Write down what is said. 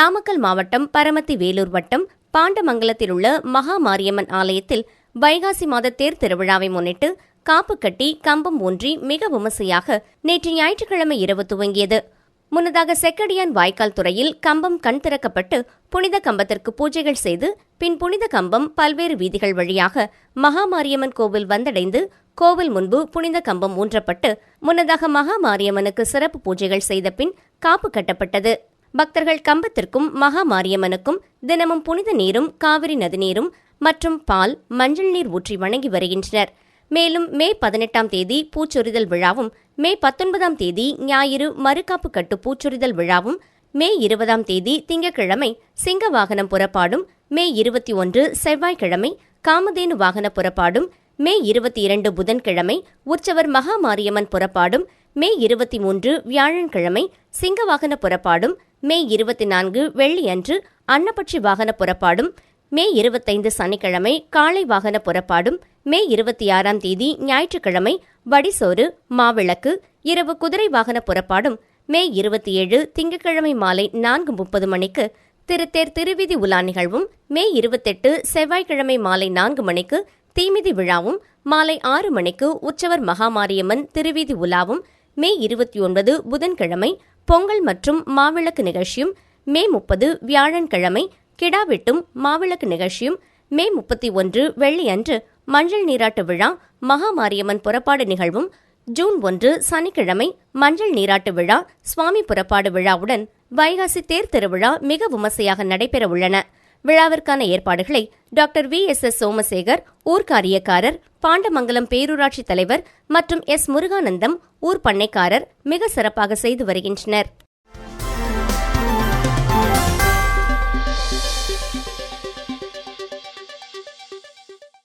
நாமக்கல் மாவட்டம் பரமத்தி வேலூர் வட்டம் பாண்டமங்கலத்தில் உள்ள மகா மாரியம்மன் ஆலயத்தில் வைகாசி மாத தேர் திருவிழாவை முன்னிட்டு காப்பு கட்டி கம்பம் ஊன்றி மிக விமர்சையாக நேற்று ஞாயிற்றுக்கிழமை இரவு துவங்கியது. முன்னதாக செக்கடியான் வாய்க்கால் துறையில் கம்பம் கண் திறக்கப்பட்டு புனித கம்பத்திற்கு பூஜைகள் செய்து பின் புனித கம்பம் பல்வேறு வீதிகள் வழியாக மகாமாரியம்மன் கோவில் வந்தடைந்து கோவில் முன்பு புனித கம்பம் ஊன்றப்பட்டு முன்னதாக மகாமாரியம்மனுக்கு சிறப்பு பூஜைகள் செய்த பின் காப்பு கட்டப்பட்டது. பக்தர்கள் கம்பத்திற்கும் மகாமாரியம்மனுக்கும் தினமும் புனித நீரும் காவிரி நதிநீரும் மற்றும் பால் மஞ்சள் நீர் ஊற்றி வணங்கி வருகின்றனர். மேலும் மே பதினெட்டாம் தேதி பூச்சொரிதல் விழாவும் மே பத்தொன்பதாம் தேதி ஞாயிறு மறுகாப்பு கட்டு பூச்சொரிதல் விழாவும் மே இருபதாம் தேதி திங்கட்கிழமை சிங்க வாகனம் புறப்பாடும் மே இருபத்தி ஒன்று செவ்வாய்க்கிழமை காமதேனு வாகன புறப்பாடும் மே இருபத்தி இரண்டு புதன்கிழமை உற்சவர் மகாமாரியம்மன் புறப்பாடும் மே இருபத்தி மூன்று வியாழன்கிழமை சிங்க வாகன புறப்பாடும் மே இருபத்தி நான்கு வெள்ளியன்று அன்னப்பட்சி வாகன புறப்பாடும் மே இருபத்தைந்து சனிக்கிழமை காலை வாகன புறப்பாடும் மே இருபத்தி ஆறாம் தேதி ஞாயிற்றுக்கிழமை வடிசோறு மாவிளக்கு இரவு குதிரை வாகன புறப்பாடும் மே இருபத்தி ஏழு திங்கட்கிழமை மாலை நான்கு முப்பது மணிக்கு திருத்தேர் திருவிதி உலா நிகழ்வும் மே இருபத்தெட்டு செவ்வாய்க்கிழமை மாலை நான்கு மணிக்கு தீமிதி விழாவும் மாலை ஆறு மணிக்கு உற்சவர் மகாமாரியம்மன் திருவீதி உலாவும் மே இருபத்தி ஒன்பது புதன்கிழமை பொங்கல் மற்றும் மாவிளக்கு நிகழ்ச்சியும் மே முப்பது வியாழன்கிழமை கிடா வெட்டும் மாவிளக்கு நிகழ்ச்சியும் மே முப்பத்தி ஒன்று வெள்ளியன்று மஞ்சள் நீராட்டு விழா மகாமாரியம்மன் புறப்பாடு நிகழ்வும் ஜூன் ஒன்று சனிக்கிழமை மஞ்சள் நீராட்டு விழா சுவாமி புறப்பாடு விழாவுடன் வைகாசி தேர் திருவிழா மிக விமர்சையாக நடைபெற உள்ளன விழாவிற்கான ஏற்பாடுகளை doctor V S S Somasekar ஊர்காரியக்காரர் Pandamangalam பேரூராட்சி தலைவர் மற்றும் எஸ் முருகானந்தம் ஊர் பண்ணைக்காரர் மிக சிறப்பாக செய்து வருகின்றனர்.